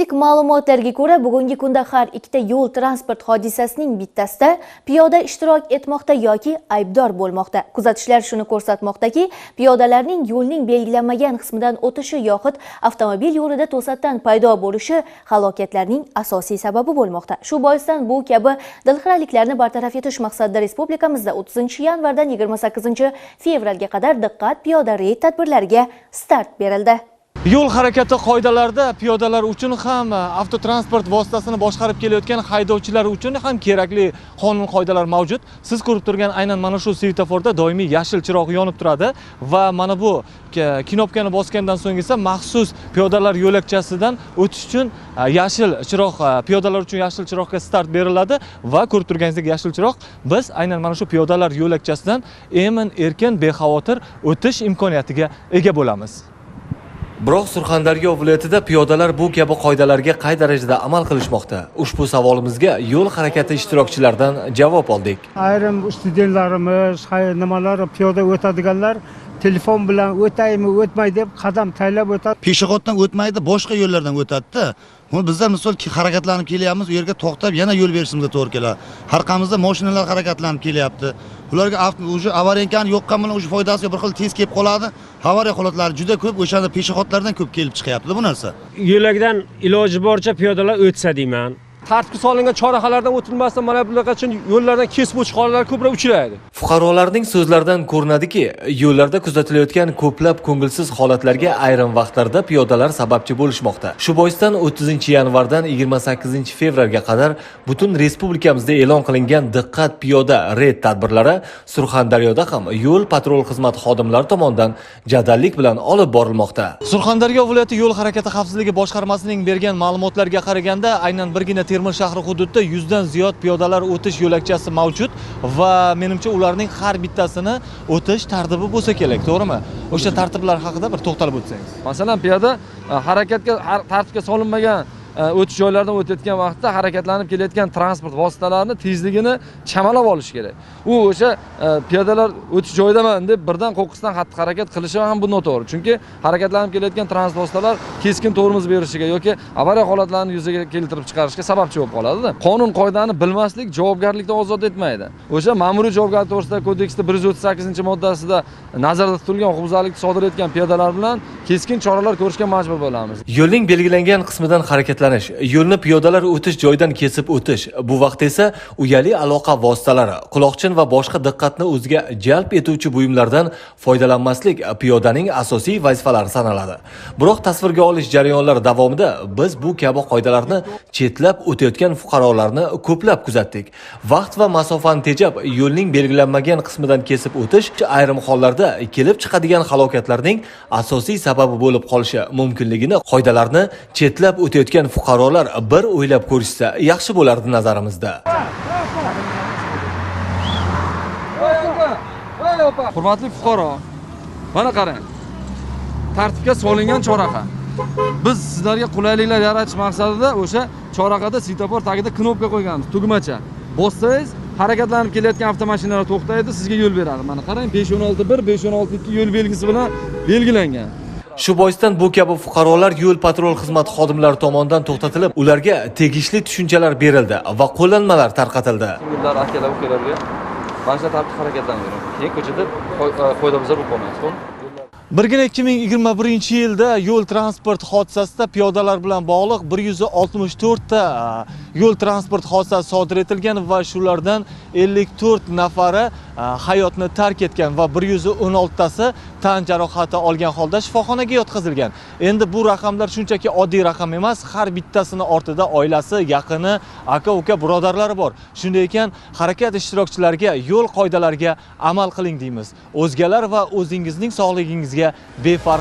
Statistik ma'lumotlarga ko'ra, bugungi kunda har ikkita yo'l transport hodisasining bittasida piyoda ishtirok etmoqda yoki aybdor bo'lmoqda. Kuzatishlar shuni ko'rsatmoqdaki, piyodalarning yo'lning belgilanmagan qismidan o'tishi yoxud avtomobil yo'lida to'satdan paydo bo'lishi halokatlarning asosiy sababi bo'lmoqda. Shu boisdan bu kabi dilxiraliklarni bartaraf etish maqsadida respublikamizda 30 yanvardan 28 fevralga qadar diqqat piyoda reyd tadbirlariga start berildi. Yo'l harakati qoidalarida piyodalar uchun ham e, avtotransport vositasini boshqarib kelayotgan haydovchilar uchun ham kerakli qonun qoidalar mavjud. Siz ko'rib turgan aynan mana shu svetoforda doimiy yashil chiroq yonib turadi va mana bu knopkani bosgandan so'ng esa maxsus piyodalar yo'lakchasidan o'tish uchun e, yashil chiroq e, piyodalar uchun yashil chiroqqa start beriladi va ko'rib turganingizdek yashil chiroq biz aynan mana shu piyodalar yo'lakchasidan emin erkin bexavotir o'tish imkoniyatiga ega bo'lamiz. Biroq Surxondaryo viloyatida piyodalar bu kabi qoidalarga qay darajada amal qilishmoqda? Ushbu savolimizga yo'l harakati ishtirokchilaridan javob oldik. ayrim studentlarimiz hay- nimalar piyoda o'tadiganlar telefon bilan o'taymi o'tmay deb qadam taylab o'tadi peshoboddan o'tmaydi boshqa yo'llardan o'tadida Bunu bizda misol ki harakatlanib kelyapmiz, u yerga to'xtab yana yo'l berishimizga to'g'ri keladi. Harqamizda mashinalar harakatlanib kelyapti. Ularga avto avariyankani yo'qqan bilan o'sha foydasi bir xil tez kelib qoladi. Avariya holatlari juda ko'p, o'shanda peshexotlardan ko'p kelib chiqyapti bu narsa. Yo'lakdan iloji boricha piyodalar o'tsa deyman. Tartibga solingan chorrahalardan o'tilmasdan mana bunaqa uchun yo'llardan kesib o'tish holatlari ko'proq uchraydi Fuqarolarning so'zlaridan ko'rinadiki, yo'llarda kuzatilayotgan ko'plab ko'ngilsiz holatlarga ayrim vaqtlarda piyodalar sababchi bo'lishmoqda. Shu boisdan 30 yanvardan 28 fevralga qadar butun respublikamizda e'lon qilingan diqqat piyoda reyd tadbirlari Surxondaryoda ham yo'l patrul xizmat xodimlari tomonidan jadallik bilan olib borilmoqda. Surxondaryo viloyati yo'l harakati xavfsizligi boshqarmasining bergan ma'lumotlarga qaraganda aynan birgina Termiz shahri hududida 100 dan ziyod piyodalar o'tish yo'lakchasi mavjud va menimcha ularning har bittasini o'tish tartibi bo'lsa kerak, to'g'rimi? O'sha tartiblar haqida bir to'xtalib o'tsangiz. masalan piyoda e, harakatga tartibga solinmagan o'tish joylaridan o'tayotgan vaqtda harakatlanib kelayotgan transport vositalarini tezligini chamalab olish kerak. U o'sha e, piyodalar o'tish joyidaman deb birdan qo'qqisdan xatti harakat qilishi ham bu noto'g'ri. Chunki harakatlanib kelayotgan transport vositalar keskin tormoz berishiga yoki avariya holatlarini yuzaga keltirib chiqarishga sababchi bo'lib qoladida. Qonun qoidani bilmaslik javobgarlikdan ozod etmaydi. O'sha ma'muriy javobgarlik to'g'risidagi kodeksda bir yuz o'ttiz sakkizinchi moddasida nazarda tutilgan huquqbuzarlikni sodir etgan piyodalar bilan keskin choralar ko'rishga majbur bo'lamiz. Yo'lning belgilangan qismidan harakatlanish, yo'lni piyodalar o'tish joyidan kesib o'tish, bu vaqtda esa uyali aloqa vositalari, quloqchin va boshqa diqqatni o'ziga jalb etuvchi buyumlardan foydalanmaslik piyodaning asosiy vazifalari sanaladi. Biroq tasvirga olish jarayonlari davomida biz bu kabi qoidalarni chetlab o'tayotgan fuqarolarni ko'plab kuzatdik. Vaqt va masofani tejab yo'lning belgilanmagan qismidan kesib o'tish ayrim hollarda kelib chiqadigan halokatlarning asosiy sababi bo'lib qolishi mumkinligini qoidalarni chetlab o'tayotgan fuqarolar bir o'ylab ko'rishsa yaxshi bo'lardi nazarimizda. hurmatli fuqaro mana qarang. Tartibga solingan choraqa. Biz sizlarga qulayliklar yaratish maqsadida o'sha choraqada svetofor tagida knopka qo'yganmiz. Tugmacha. Bossangiz harakatlanib kelayotgan avtomashinalar to'xtaydi sizga yo'l beradi. Mana qarang besh o'n olti bir besh o'n olti ikki yo'l belgisi bilan belgilangan. Shu boisdan bu kabi fuqarolar yo'l patrul xizmat xodimlari tomonidan to'xtatilib, ularga tegishli tushunchalar berildi va qo'llanmalar tarqatildi. yo'llar akalar ukalarga mana shu tartib harakatlanavering keyin ko'chada qoidabuzar bo'lib qolmaysiz Birgina 2021 yilda yo'l transport hodisasida piyodalar bilan bog'liq 164 ta a, yo'l transport hodisasi sodir etilgan va shulardan 54 nafari a, Э, hayotni tark etgan va 116 tasi tan jarohati olgan holda shifoxonaga yotqizilgan. Endi bu raqamlar shunchaki oddiy raqam emas, har bittasini ortida oilasi, yaqini, aka-uka, birodarlari bor. Shunday ekan, harakat ishtirokchilariga yo'l qoidalariga amal qiling deymiz. O'zgalar va o'zingizning sog'ligingizga befarq